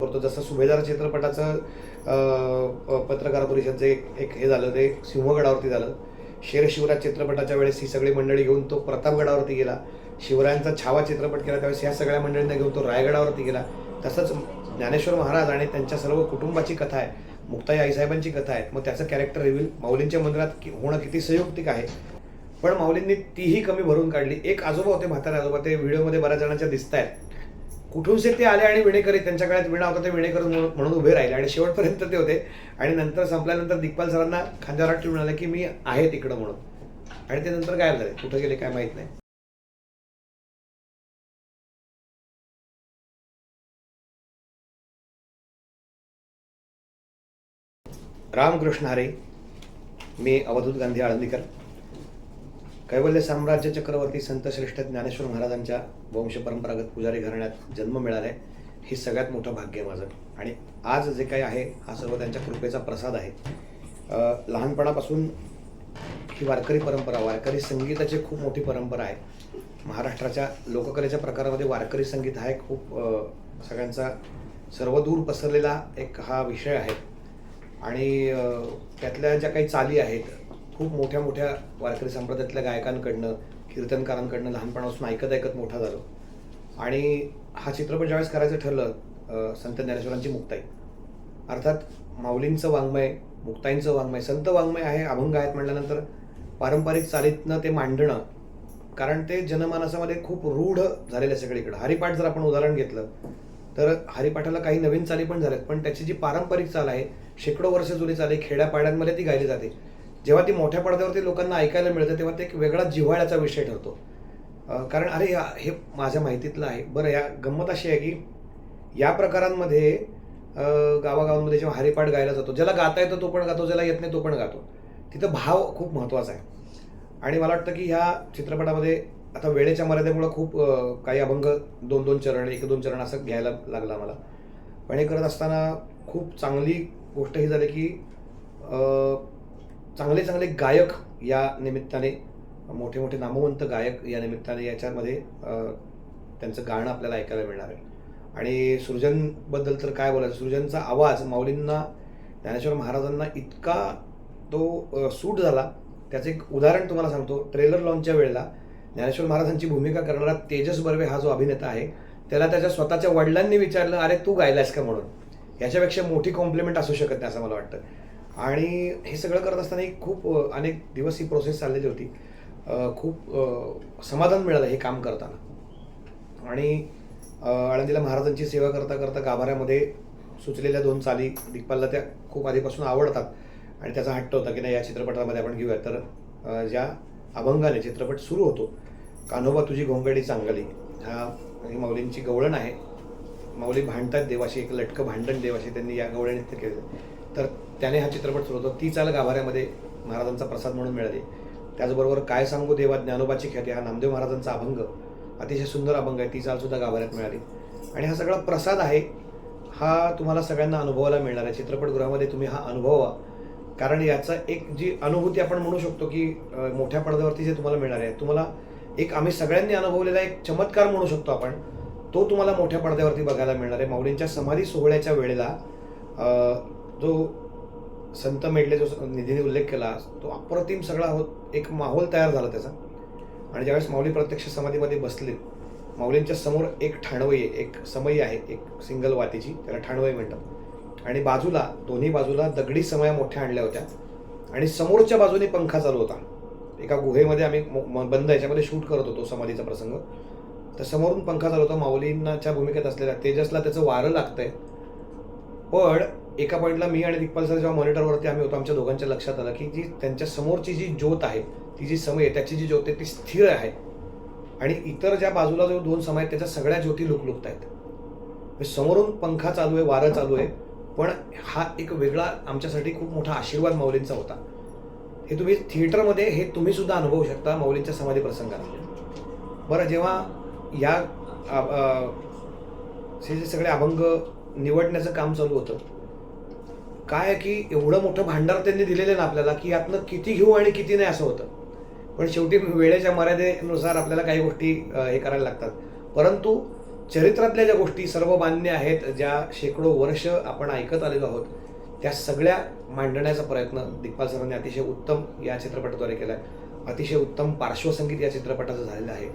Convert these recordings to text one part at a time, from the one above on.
करतो. जसं सुभेदार चित्रपटाचं पत्रकार परिषदचं एक एक हे झालं ते सिंहगडावरती झालं. शेर शिवराज चित्रपटाच्या वेळेस ही सगळी मंडळी घेऊन तो प्रतापगडावरती गेला. शिवरायांचा छावा चित्रपट केला त्यावेळेस ह्या सगळ्या मंडळींना घेऊन तो रायगडावरती गेला. तसंच ज्ञानेश्वर महाराज आणि त्यांच्या सर्व कुटुंबाची कथा आहे मुक्ताई आईसाहेबांची कथा आहे मग त्याचं कॅरेक्टर रिव्हील माऊलींच्या मंदिरात होणं किती संयुक्तिक आहे. पण माऊलींनी तीही कमी भरून काढली. एक आजोबा होते म्हातारे आजोबा ते व्हिडिओमध्ये बऱ्याच जणांच्या दिसत आहेत कुठून से ते आले आणि विणेकरी त्यांच्या काळात विणा होता ते विणेकर म्हणून म्हणून उभे राहिले. आणि शेवटपर्यंत ते होते. आणि नंतर संपल्यानंतर दिग्पाल सरांना खांद्यावर ठेवून म्हणाले की मी आहे तिकडं म्हणून. आणि ते नंतर गायब झाले. कुठं गेले काय माहीत नाही. रामकृष्ण हरे मी अवधूत गांधी आळंदीकर. कैवल्य साम्राज्य चक्रवर्ती संत श्रेष्ठ ज्ञानेश्वर महाराजांच्या वंश परंपरागत पुजारी घराण्यात जन्म मिळाला आहे हे सगळ्यात मोठं भाग्य आहे माझं. आणि आज जे काही आहे हा सर्व त्यांच्या कृपेचा प्रसाद आहे. लहानपणापासून ही वारकरी परंपरा वारकरी संगीताची खूप मोठी परंपरा आहे. महाराष्ट्राच्या लोककलेच्या प्रकारामध्ये वारकरी संगीत हा एक खूप सगळ्यांचा सर्वदूर पसरलेला एक हा विषय आहे. आणि त्यातल्या ज्या काही चाली आहेत खूप मोठ्या मोठ्या वारकरी संप्रदायातल्या गायकांकडनं कीर्तनकारांकडनं लहानपणापासून ऐकत ऐकत मोठा झालो. आणि हा चित्रपट ज्यावेळेस करायचं ठरलं संत ज्ञानेश्वरांची मुक्ताई. अर्थात माऊलींचं वाङ्मय मुक्ताईंचं वाङ्मय संत वाङ्मय आहे अभंग आहेत म्हटल्यानंतर पारंपरिक चालीतनं ते मांडणं कारण ते जनमानसामध्ये खूप रूढ झालेलं आहे सगळीकडं. हरिपाठ जर आपण उदाहरण घेतलं तर हरिपाठाला काही नवीन चाली पण झाल्यात पण त्याची जी पारंपरिक चाल आहे शेकडो वर्ष जुनी चाल आहे खेड्यापाड्यांमध्ये ती गायली जाते. जेव्हा ती मोठ्या पडद्यावरती लोकांना ऐकायला मिळतं तेव्हा ते एक वेगळा जिव्हाळ्याचा विषय ठरतो. कारण अरे या हे माझ्या माहितीतलं आहे. बरं या गंमत अशी आहे की या प्रकारांमध्ये गावागावांमध्ये जेव्हा हरिपाठ गायला जातो ज्याला गाता येतं तो पण गातो ज्याला येत नाही तो पण गातो. तिथं भाव खूप महत्त्वाचा आहे. आणि मला वाटतं की ह्या चित्रपटामध्ये आता वेळेच्या मर्यादेमुळं खूप काही अभंग दोन दोन चरण एक दोन चरण असं घ्यायला लागला मला. पण हे करत असताना खूप चांगली गोष्ट ही झाली की चांगले चांगले गायक या निमित्ताने मोठे मोठे नामवंत गायक या निमित्ताने याच्यामध्ये त्यांचं गाणं आपल्याला ऐकायला मिळणार आहे. आणि सृजनबद्दल तर काय बोलायचं? सृजनचा आवाज माऊलींना ज्ञानेश्वर महाराजांना इतका तो सूट झाला. त्याचं एक उदाहरण तुम्हाला सांगतो. ट्रेलर लॉन्चच्या वेळेला ज्ञानेश्वर महाराजांची भूमिका करणारा तेजस बर्वे हा जो अभिनेता आहे त्याला त्याच्या स्वतःच्या वडिलांनी विचारलं अरे तू गायलास का म्हणून? याच्यापेक्षा मोठी कॉम्प्लिमेंट असू शकत नाही असं मला वाटतं. आणि हे सगळं करत असताना ही खूप अनेक दिवस ही प्रोसेस चाललेली होती. खूप समाधान मिळालं हे काम करताना. आणि आळंदीला महाराजांची सेवा करता करता गाभाऱ्यामध्ये सुचलेल्या दोन चाली दिग्पालला त्या खूप आधीपासून आवडतात. आणि त्याचा हट्ट होता की नाही या चित्रपटामध्ये आपण घेऊया. तर ज्या अभंगाने चित्रपट सुरू होतो कान्होबा तुझी घोंगडी चांगली हा ही माऊलींची गवळण आहे. माऊली भांडतात देवाशी एक लटकं भांडण देवाशी त्यांनी या गवळणीत केलं तर त्याने हा चित्रपट सुरू होतो. ती चाल गाभाऱ्यामध्ये महाराजांचा प्रसाद म्हणून मिळाली. त्याचबरोबर काय सांगू देवा ज्ञानोबाची ख्याती हा नामदेव महाराजांचा अभंग अतिशय सुंदर अभंग आहे. ती चालसुद्धा गाभाऱ्यात मिळाली. आणि हा सगळा प्रसाद आहे हा तुम्हाला सगळ्यांना अनुभवायला मिळणार आहे. चित्रपटगृहामध्ये तुम्ही हा अनुभवा कारण याचा एक जी अनुभूती आपण म्हणू शकतो की मोठ्या पडद्यावरती जे तुम्हाला मिळणार आहे. तुम्हाला एक आम्ही सगळ्यांनी अनुभवलेला एक चमत्कार म्हणू शकतो आपण. तो तुम्हाला मोठ्या पडद्यावरती बघायला मिळणार आहे. माऊलींच्या समाधी सोहळ्याच्या वेळेला जो संत मेडले जो निधीने उल्लेख केला तो अप्रतिम सगळा होत एक माहोल तयार झाला त्याचा. आणि ज्यावेळेस माऊली प्रत्यक्ष समाधीमध्ये बसले माऊलींच्या समोर एक ठाणवई आहे एक समई आहे एक सिंगल वातीची त्याला ठाणवई म्हणतात. आणि बाजूला दोन्ही बाजूला दगडी समया मोठ्या आणल्या होत्या. आणि समोरच्या बाजूने पंखा चालू होता. एका गुहेमध्ये आम्ही म- बंद याच्यामध्ये शूट करत होतो समाधीचा प्रसंग. तर समोरून पंखा चालू होता माऊलींच्या भूमिकेत असलेल्या तेजसला त्याचं वारं लागतंय. पण एका पॉईंटला मी आणि दिग्पाल सर जेव्हा मॉनिटरवरती आम्ही होतो आमच्या दोघांच्या लक्षात आलं की जी त्यांच्या समोरची जी ज्योत आहे ती जी समय आहे त्याची जी ज्योत आहे ती स्थिर आहे. आणि इतर ज्या बाजूला जो दोन समय आहेत त्याच्या सगळ्या ज्योती लुकलुकत आहेत. म्हणजे समोरून पंखा चालू आहे वारं चालू आहे पण हा एक वेगळा आमच्यासाठी खूप मोठा आशीर्वाद माऊलींचा होता. हे तुम्ही थिएटरमध्ये हे तुम्ही सुद्धा अनुभवू शकता माऊलींच्या समाधी प्रसंगात बरं जेव्हा या हे जे सगळे अभंग निवडण्याचं काम चालू होतं काय की एवढं मोठं भांडार त्यांनी दिलेलं ना आपल्याला की यातनं किती घेऊ आणि किती नाही असं होतं. पण शेवटी वेळेच्या मर्यादेनुसार आपल्याला काही गोष्टी हे करायला लागतात. परंतु चरित्रातल्या ज्या गोष्टी सर्व मान्य आहेत ज्या शेकडो वर्ष आपण ऐकत आलेलो आहोत त्या सगळ्या मांडण्याचा प्रयत्न दिग्पाल सरांनी अतिशय उत्तम या चित्रपटाद्वारे केला आहे अतिशय उत्तम पार्श्वसंगीत या चित्रपटाचं झालेलं आहे.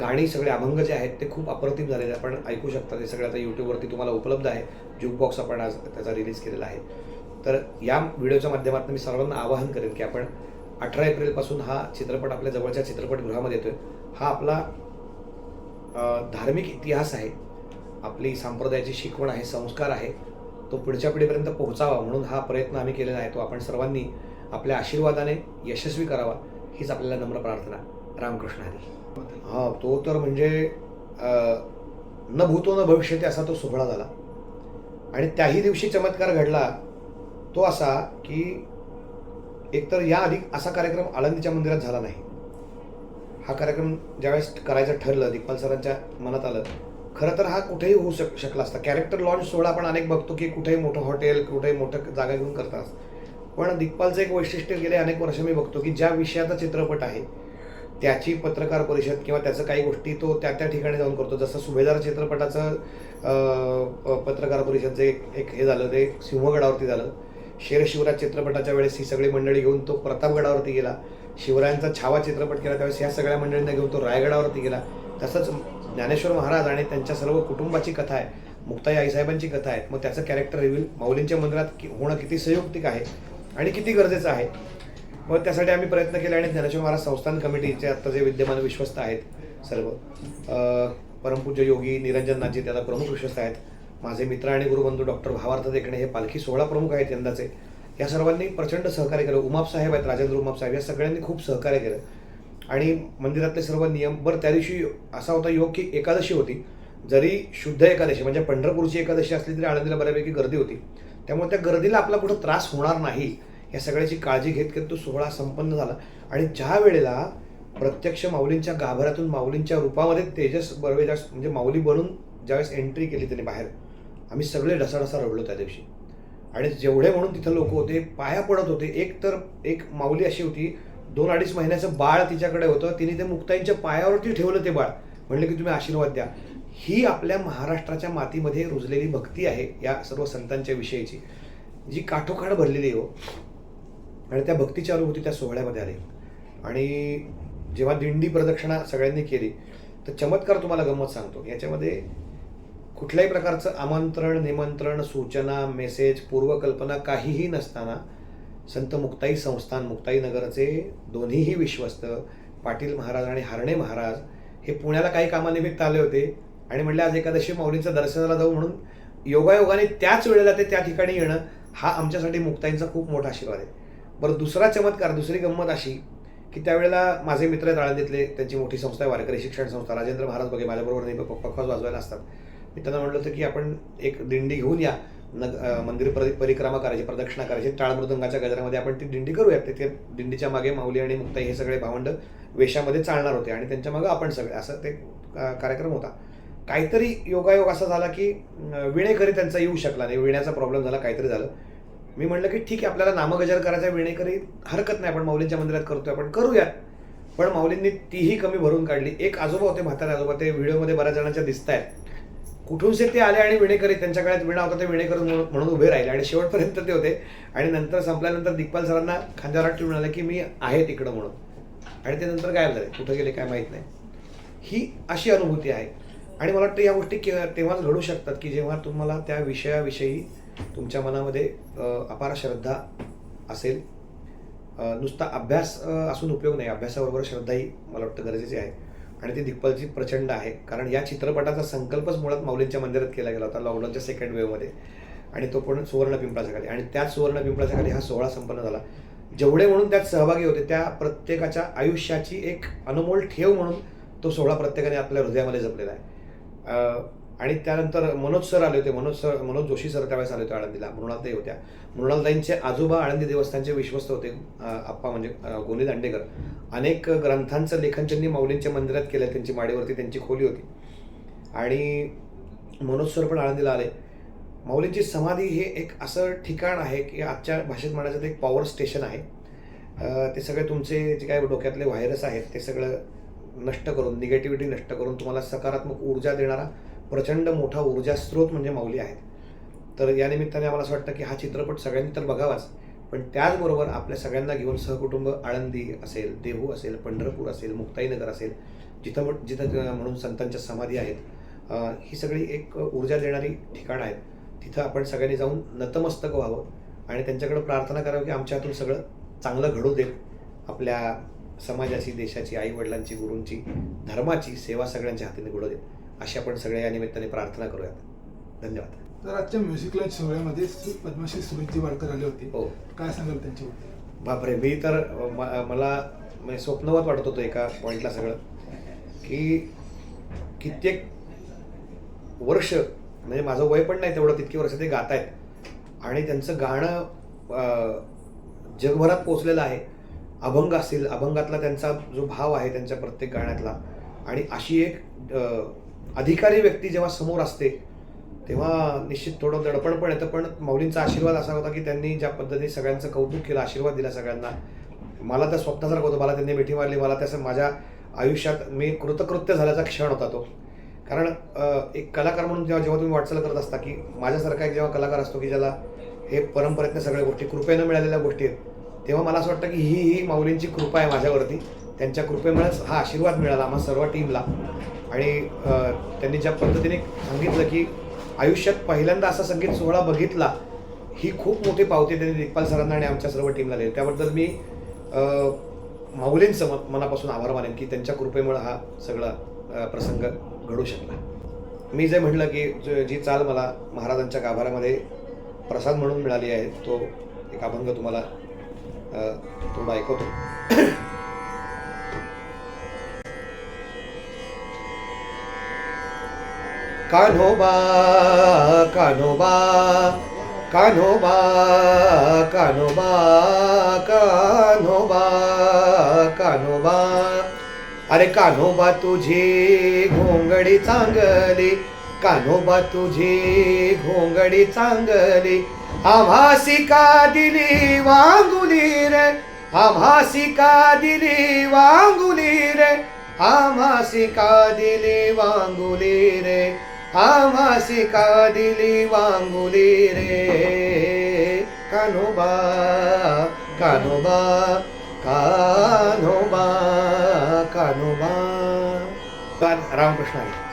गाणी सगळे अभंग जे आहेत ते खूप अप्रतिम झालेले आपण ऐकू शकता ते सगळं आता यूट्यूबवरती तुम्हाला उपलब्ध आहे. ज्यूक बॉक्स आपण आज त्याचा रिलीज केलेला आहे. तर या व्हिडिओच्या माध्यमातून मी सर्वांना आवाहन करेन की आपण अठरा एप्रिलपासून हा चित्रपट आपल्या जवळच्या चित्रपटगृहामध्ये येतोय. हा आपला धार्मिक इतिहास आहे. आपली संप्रदायाची शिकवण आहे संस्कार आहे. तो पुढच्या पिढीपर्यंत पोहोचावा म्हणून हा प्रयत्न आम्ही केलेला आहे. तो आपण सर्वांनी आपल्या आशीर्वादाने यशस्वी करावा. हीच आपल्याला नम्र प्रार्थना. रामकृष्ण हरी. हा तो तर म्हणजे न भूतो न भविष्यते असा तो सोहळा झाला. आणि त्याही दिवशी चमत्कार घडला तो असा की एकतर या आधी असा कार्यक्रम आळंदीच्या मंदिरात झाला नाही. हा कार्यक्रम ज्यावेळेस करायचं ठरलं दिग्पाल सरांच्या मनात आलं खरं तर हा कुठेही होऊ शक शकला असता. कॅरेक्टर लॉन्च सोहळा आपण अनेक बघतो की कुठेही मोठं हॉटेल कुठेही मोठं जागा घेऊन करतात. पण दिग्पालचं एक वैशिष्ट्य गेले अनेक वर्ष मी बघतो की ज्या विषयाचा चित्रपट आहे त्याची पत्रकार परिषद किंवा त्याचं काही गोष्टी तो त्या त्या ठिकाणी जाऊन करतो. जसं सुभेदार चित्रपटाचं पत्रकार परिषदचं एक एक हे झालं ते सिंहगडावरती झालं. शेर शिवराज चित्रपटाच्या वेळेस ही सगळी मंडळी घेऊन तो प्रतापगडावरती गेला. शिवरायांचा छावा चित्रपट केला त्यावेळेस ह्या सगळ्या मंडळींना घेऊन तो रायगडावरती गेला. तसंच ज्ञानेश्वर महाराज आणि त्यांच्या सर्व कुटुंबाची कथा आहे मुक्ताई आईसाहेबांची कथा आहे. मग त्याचं कॅरेक्टर रिव्हील माऊलींच्या मंदिरात होणं किती संयुक्तिक आहे आणि किती गरजेचं आहे? मग त्यासाठी आम्ही प्रयत्न केले आणि ज्ञानेश्वर महाराज संस्थान कमिटीचे आत्ता जे विद्यमान विश्वस्त आहेत सर्व परमपूज्य योगी निरंजननाथजी त्याला प्रमुख विश्वस्त आहेत. माझे मित्र आणि गुरुबंधू डॉक्टर भावार्थ देखणे हे पालखी सोहळा प्रमुख आहेत यंदाचे. या सर्वांनी प्रचंड सहकार्य केलं. उमाप साहेब आहेत राजेंद्र उमाप साहेब या सगळ्यांनी खूप सहकार्य केलं. आणि मंदिरातले सर्व नियम बरं त्या दिवशी असा होता योग की एकादशी होती. जरी शुद्ध एकादशी म्हणजे पंढरपूरची एकादशी असली तरी आळंदीला बऱ्यापैकी गर्दी होती. त्यामुळे त्या गर्दीला आपला कुठं त्रास होणार नाही या सगळ्याची काळजी घेत घेत तो सोहळा संपन्न झाला. आणि ज्या वेळेला प्रत्यक्ष माऊलींच्या गाभाऱ्यातून माऊलींच्या रूपामध्ये तेजस बर्वेजास म्हणजे माऊली बनून ज्यावेळेस एंट्री केली त्याने बाहेर आम्ही सगळे ढसाढसा रडलो त्या दिवशी. आणि जेवढे म्हणून तिथं लोक होते पाया पडत होते. एक तर एक माऊली अशी होती दोन अडीच महिन्याचं बाळ तिच्याकडे होतं. तिने ते मुक्ताईंच्या पायावरती ठेवलं ते बाळ. म्हणलं की तुम्ही आशीर्वाद द्या. ही आपल्या महाराष्ट्राच्या मातीमध्ये रुजलेली भक्ती आहे या सर्व संतांच्या विषयीची. जी काठोकाठ भरलेली हो. आणि त्या भक्तीच्या अनुभूती त्या सोहळ्यामध्ये आली. आणि जेव्हा दिंडी प्रदक्षिणा सगळ्यांनी केली तर चमत्कार तुम्हाला गंमत सांगतो. याच्यामध्ये कुठल्याही प्रकारचं आमंत्रण निमंत्रण सूचना मेसेज पूर्वकल्पना काहीही नसताना संत मुक्ताई संस्थान मुक्ताई नगरचे दोन्हीही विश्वस्त पाटील महाराज आणि हरणे महाराज हे पुण्याला काही कामानिमित्त आले होते. आणि म्हणले आज एकादशी माऊलींचं दर्शनाला जाऊ म्हणून योगायोगाने त्याच वेळेला ते त्या ठिकाणी येणं हा आमच्यासाठी मुक्ताईंचा खूप मोठा आशीर्वाद आहे. बरं दुसरा चमत्कार दुसरी गंमत अशी की त्यावेळेला माझे मित्र आहेत आळंदीतले त्यांची मोठी संस्था आहे वारकरी शिक्षण संस्था राजेंद्र महाराज बघे माझ्याबरोबर नेहमी पखवाज वाजवायला असतात. मी त्यांना म्हटलं होतं की आपण एक दिंडी घेऊन या नग मंदिर परि परिक्रमा करायची प्रदक्षिणा करायची टाळमृदंगाच्या गजरामध्ये आपण ती दिंडी करूया तिथे दिंडीच्या मागे माऊली आणि मुक्ताई हे सगळे भावंड वेशामध्ये चालणार होते आणि त्यांच्या मागे आपण सगळे असं ते कार्यक्रम होता. काहीतरी योगायोग असा झाला की विणेकरी त्यांचा येऊ शकला नाही. विण्याचा प्रॉब्लेम झाला काहीतरी झालं. मी म्हटलं की ठीक आहे आपल्याला नामगजर करायचा विणेकरी हरकत नाही. आपण माऊलींच्या मंदिरात करतोय आपण करूयात. पण माऊलींनी तीही कमी भरून काढली. एक आजोबा होते म्हातारे आजोबा ते व्हिडिओमध्ये बऱ्याच जणांच्या दिसत आहेत कुठूनचे ते आले आणि विणेकरी त्यांच्या काळात विणा होता ते विणेकर म्हणून म्हणून उभे राहिले. आणि शेवटपर्यंत ते होते. आणि नंतर संपल्यानंतर दिग्पाल सरांना खांद्यावर ठेवून म्हणाले की मी आहे तिकडं म्हणून. आणि ते नंतर गायब झाले. कुठं गेले काय माहीत नाही. ही अशी अनुभूती आहे. आणि मला वाटतं या गोष्टी तेव्हाच घडू शकतात की जेव्हा तुम्हाला त्या विषयाविषयी तुमच्या मनामध्ये अपार श्रद्धा असेल. नुसता अभ्यास असून उपयोग नाही. अभ्यासाबरोबर श्रद्धाही मला वाटतं गरजेची आहे. आणि ती दिग्पालची प्रचंड आहे. कारण या चित्रपटाचा संकल्पच मुळात माऊलींच्या मंदिरात केला गेला होता लॉकडाऊनच्या सेकंड वेवमध्ये आणि तो पण सुवर्ण पिंपळाच्या खाली आणि त्याच सुवर्ण पिंपळाच्या खाली हा सोहळा संपन्न झाला. जेवढे म्हणून त्यात सहभागी होते त्या प्रत्येकाच्या आयुष्याची एक अनमोल ठेव म्हणून तो सोहळा प्रत्येकाने आपल्या हृदयामध्ये जपलेला आहे. आणि त्यानंतर मनोज सर आले होते. मनोज सर मनोज जोशी सर त्यावेळेस आले होते आळंदीला. मृणालताई होत्या. मृणालताईंचे आजोबा आळंदी देवस्थानचे विश्वस्त होते. आप्पा म्हणजे गोनी दांडेकर. अनेक ग्रंथांचं लेखन त्यांनी माऊलींच्या मंदिरात केलं त्यांची माडीवरती त्यांची खोली होती. आणि मनोज सर पण आळंदीला आले. माऊलींची समाधी हे एक असं ठिकाण आहे की आजच्या भाषेत म्हणायचं ते एक पॉवर स्टेशन आहे. ते सगळे तुमचे जे काय डोक्यातले व्हायरस आहेत ते सगळं नष्ट करून निगेटिव्हिटी नष्ट करून तुम्हाला सकारात्मक ऊर्जा देणारा प्रचंड मोठा ऊर्जा स्रोत म्हणजे माऊली आहेत. तर या निमित्ताने आम्हाला असं वाटतं की हा चित्रपट सगळ्यांनी तर बघावाच पण त्याचबरोबर आपल्या सगळ्यांना घेऊन सहकुटुंब आळंदी असेल देहू असेल पंढरपूर असेल मुक्ताईनगर असेल जिथं जिथं म्हणून संतांच्या समाधी आहेत ही सगळी एक ऊर्जा देणारी ठिकाणं आहेत. तिथं आपण सगळ्यांनी जाऊन नतमस्तक व्हावं आणि त्यांच्याकडे प्रार्थना करावं की आमच्या हातून सगळं चांगलं घडू देत आपल्या समाजाची देशाची आईवडिलांची गुरूंची धर्माची सेवा सगळ्यांच्या हातीने घडू देत अशी आपण सगळ्या या निमित्ताने प्रार्थना करूयात. धन्यवाद. तर आजच्या म्युझिक लंच सोहळ्यामध्ये पद्मश्री सुरुची वाडकर आले होते. हो. काय सांगाल त्यांच्याबद्दल? बापरे मी तर मला म्हणजे स्वप्नवत वाटत होतं एका पॉईंटला सगळं की कित्येक वर्ष म्हणजे माझं वय पण नाही तेवढं तितकी वर्ष ते गात आहेत आणि त्यांचं गाणं जगभरात पोचलेलं आहे. अभंग असतील अभंगातला त्यांचा जो भाव आहे त्यांच्या प्रत्येक गाण्यातला आणि अशी एक अधिकारी व्यक्ती जेव्हा समोर असते तेव्हा निश्चित थोडं दडपण पण येतं. पण माऊलींचा आशीर्वाद असा होता की त्यांनी ज्या पद्धतीने सगळ्यांचं कौतुक केलं आशीर्वाद दिला सगळ्यांना. मला तर स्वप्नासारखं होतं मला त्यांनी मिठी मारली मला त्याचं माझ्या आयुष्यात मी कृतकृत्य झाल्याचा क्षण होता तो. कारण एक कलाकार म्हणून जेव्हा जेव्हा तुम्ही वाटचाल करत असता की माझ्यासारखा एक जेव्हा कलाकार असतो की ज्याला हे परंपरेतल्या सगळ्या गोष्टी कृपेनं मिळालेल्या गोष्टी आहेत तेव्हा मला असं वाटतं की ही ही माऊलींची कृपा आहे माझ्यावरती. त्यांच्या कृपेमुळेच हा आशीर्वाद मिळाला आम्हा सर्व टीमला आणि त्यांनी ज्या पद्धतीने सांगितलं की आयुष्यात पहिल्यांदा असा संगीत सोहळा बघितला ही खूप मोठी पावती त्यांनी दिग्पाल सरांना आणि आमच्या सर्व टीमला दिली. त्याबद्दल मी माऊलींचं म- मनापासून आभार मानेन की त्यांच्या कृपेमुळे हा सगळा प्रसंग घडू शकला. मी जे म्हटलं की जी चाल मला महाराजांच्या गाभाऱ्यामध्ये प्रसाद म्हणून मिळाली आहे तो एक अभंग तुम्हाला थोडा ऐकवतो कान्होबा कान्होबा कान्होबा कान्होबा कान्होबा कान्होबा अरे कान्होबा तुझी घोंगडी चांगली कान्होबा तुझी घोंगडी चांगली. आभासिका दिली वांगुली रे. आभासिका दिली वांगुली रे. आभासिका दिली वांगुली रे. आभासिका का दिली वांगुली रे. कान्होबा कान्होबा कान्होबा कान्होबा. रामकृष्ण.